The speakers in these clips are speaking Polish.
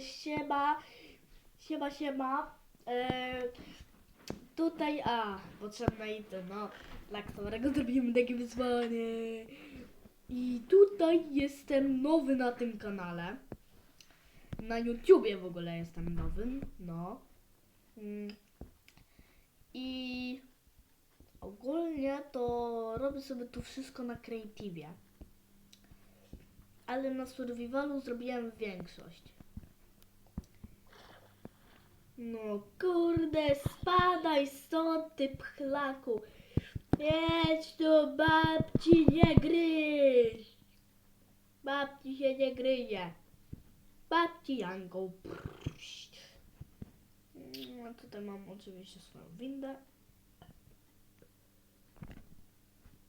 siema, siema, siema. E, tutaj, a, potrzebne i to, no, dla którego zrobimy takie wyzwanie. I tutaj jestem nowy na tym kanale. Na YouTubie w ogóle jestem nowym, no. Mm. I ogólnie to robię sobie tu wszystko na Creative'ie. Ale na survivalu zrobiłem większość. No kurde, spadaj stąd ty pchlaku. Jedź tu babci, nie gryź. Babci się nie gryzie. Babci Janką. No, tutaj mam oczywiście swoją windę.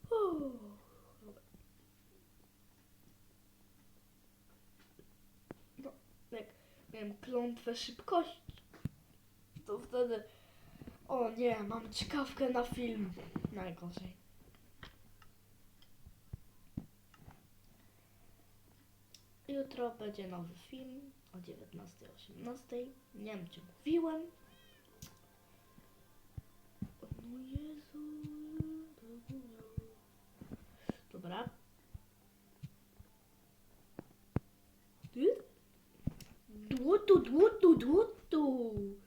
Uff. No, jak miałem klątwę szybkości, to wtedy... O nie, mam ciekawkę na film. Najgorzej. Jutro będzie nowy film o 19.18. Nie wiem, czy mówiłem. No Jezu. Dobra. Dłutu, dłutu, dłutu.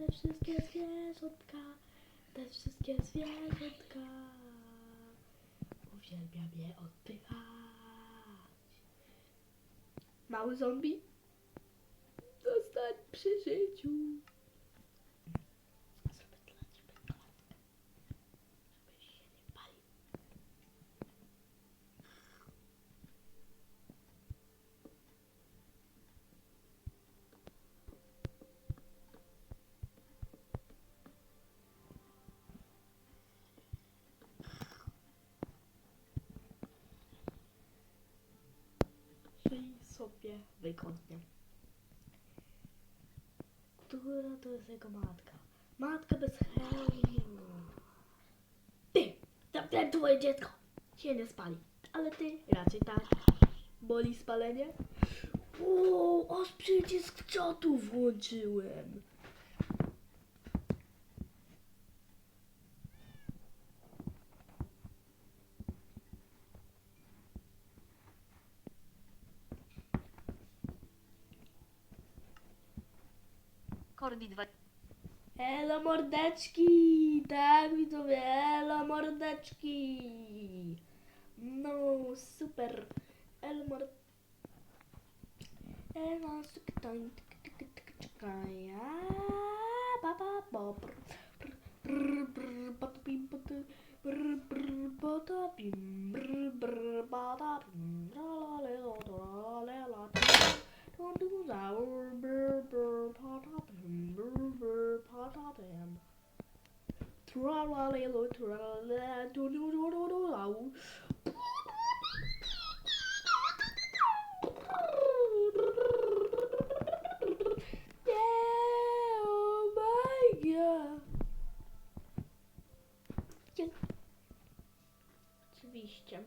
Te wszystkie zwierzątka, te wszystkie zwierzątka. Uwielbiam je odpychać. Mały zombie, zostań przy życiu. Sobie wygodnie. Która to jest jego matka? Matka bez hełmu. Ty! Tamten twoje dziecko się nie spali. Ale ty raczej tak. Boli spalenie? O, aż przycisk czatu włączyłem. Kordi 2. Elo mordeczki! Tak widzowie, elo mordeczki! No, super! Elo mord... Elo suktoń, czekaj, baba bobr. Brr, brr, bada bim, brr, brr, bada bim, la la do do da brr brr patapim brr brr patapim tra la le lo tra la do do do do do la Yeah, oh my god. Oczywiście.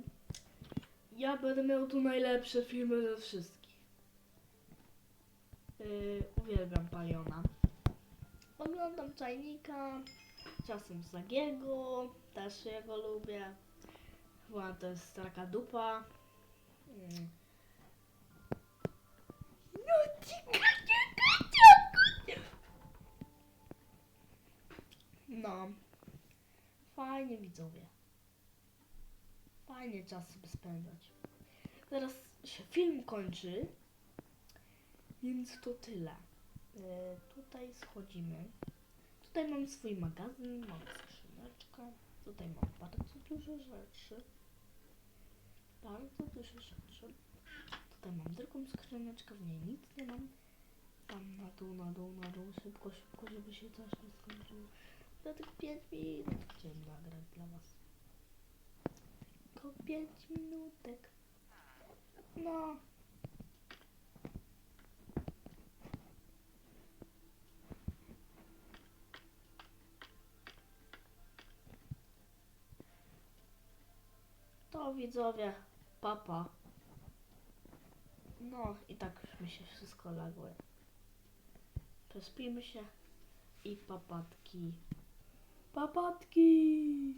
Ja będę miał tu najlepsze filmy. Yy, uwielbiam Paliona. Oglądam Czajnika, czasem Zagiego, też jego lubię. Chyba to jest taka dupa. Mm. No No. Fajnie widzowie. Fajnie czas sobie spędzać. Teraz się film kończy. Więc to tyle. E, tutaj schodzimy. Tutaj mam swój magazyn, mam skrzyneczkę. Tutaj mam bardzo dużo rzeczy. Bardzo dużo rzeczy. Tutaj mam drugą skrzyneczkę, w niej nic nie mam. Tam na dół, na dół, na dół, szybko, szybko, żeby się coś nie skończyło. Za tych 5 minut chciałem nagrać dla was. Tylko 5 minutek. No. To widzowie, papa. No i tak już mi się wszystko laguje. Przespijmy się i papatki. Papatki!